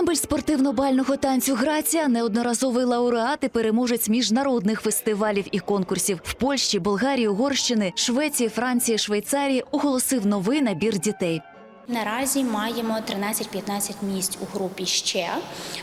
Ансамбль спортивно-бального танцю Грація неодноразовий лауреат і переможець міжнародних фестивалів і конкурсів в Польщі, Болгарії, Угорщини, Швеції, Франції, Швейцарії оголосив новий набір дітей. Наразі маємо 13-15 місць у групі ще,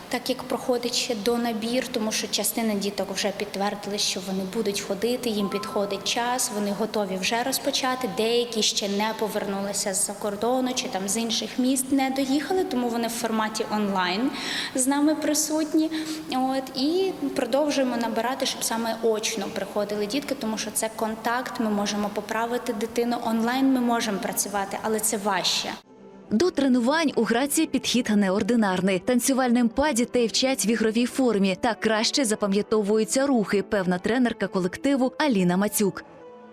так як проходить ще до набір, тому що частина діток вже підтвердили, що вони будуть ходити, їм підходить час, вони готові вже розпочати. Деякі ще не повернулися з-за кордону чи там з інших міст не доїхали, тому вони в форматі онлайн з нами присутні. От і продовжуємо набирати, щоб саме очно приходили дітки, тому що це контакт. Ми можемо поправити дитину онлайн. Ми можемо працювати, але це важче. До тренувань у Грації підхід неординарний. Танцювальним па дітей вчать в ігровій формі та краще запам'ятовуються рухи. Певна тренерка колективу Аліна Мацюк.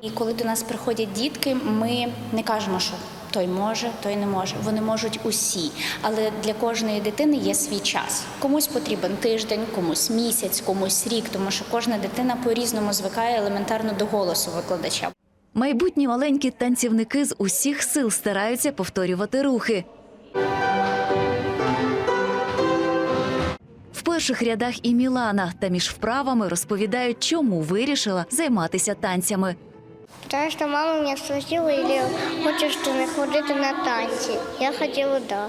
І коли до нас приходять дітки, ми не кажемо, що той може, той не може. Вони можуть усі, але для кожної дитини є свій час. Комусь потрібен тиждень, комусь місяць, комусь рік, тому що кожна дитина по-різному звикає елементарно до голосу викладача. Майбутні маленькі танцівники з усіх сил стараються повторювати рухи. В перших рядах і Мілана та між вправами розповідають, чому вирішила займатися танцями. Потому что мама меня спросила, или хочешь ты не ходити на танці. Я хотіла да.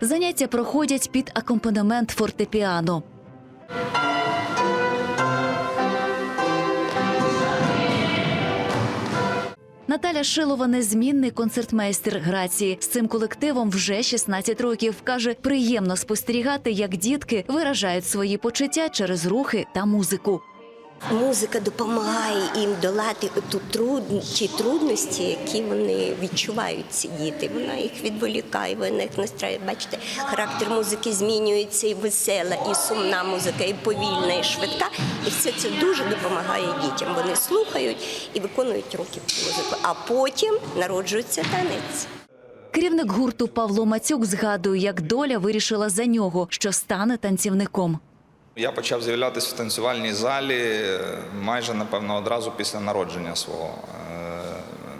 Заняття проходять під акомпанемент фортепіано. Наталя Шилова незмінний концертмейстер Грації. З цим колективом вже 16 років. Каже, приємно спостерігати, як дітки виражають свої почуття через рухи та музику. Музика допомагає їм долати ту труднощі, трудності, які вони відчувають ці діти. Вона їх відволікає, вона їх настраює. Бачите, характер музики змінюється і весела, і сумна музика, і повільна, і швидка. І все це дуже допомагає дітям. Вони слухають і виконують руки музику, а потім народжується танець. Керівник гурту Павло Мацюк згадує, як доля вирішила за нього, що стане танцівником. Я почав з'являтися в танцювальній залі е, майже напевно одразу після народження свого. Е,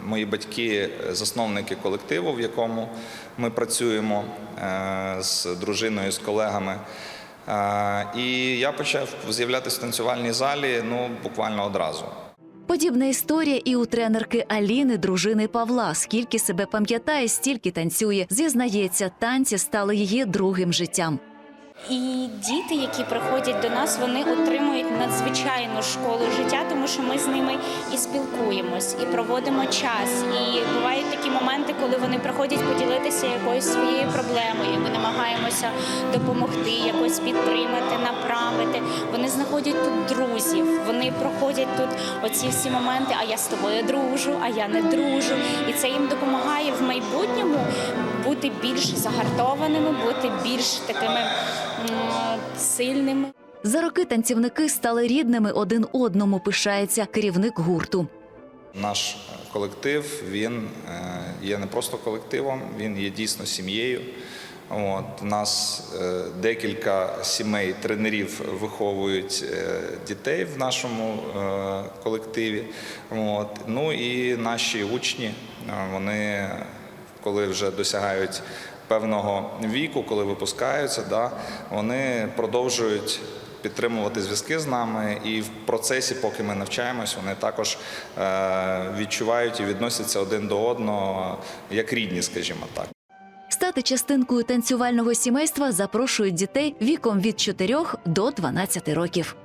Мої батьки засновники колективу, в якому ми працюємо е, з дружиною, з колегами. Е, І я почав з'являтися в танцювальній залі ну буквально одразу. Подібна історія і у тренерки Аліни, дружини Павла. Скільки себе пам'ятає, стільки танцює. Зізнається, танці стали її другим життям. І діти, які приходять до нас, вони отримують надзвичайну школу життя, тому що ми з ними і спілкуємось, і проводимо час. І бувають такі моменти, коли вони приходять поділитися якоюсь своєю проблемою. Ми намагаємося допомогти, якось підтримати, направити. Вони знаходять тут друзів. Вони проходять тут оці всі моменти. А я з тобою дружу, а я не дружу. І це їм допомагає в майбутньому бути більш загартованими, бути більш такими сильними. За роки танцівники стали рідними один одному. Пишається керівник гурту. Наш колектив він е, є не просто колективом, він є дійсно сім'єю. От, у нас е, декілька сімей тренерів виховують е, дітей в нашому колективі. От, ну і наші учні, вони коли вже досягають певного віку, коли випускаються, да, вони продовжують підтримувати зв'язки з нами, і в процесі, поки ми навчаємось, вони також е, відчувають і відносяться один до одного як рідні, скажімо так. Стати частинкою танцювального сімейства запрошують дітей віком від 4 до 12 років.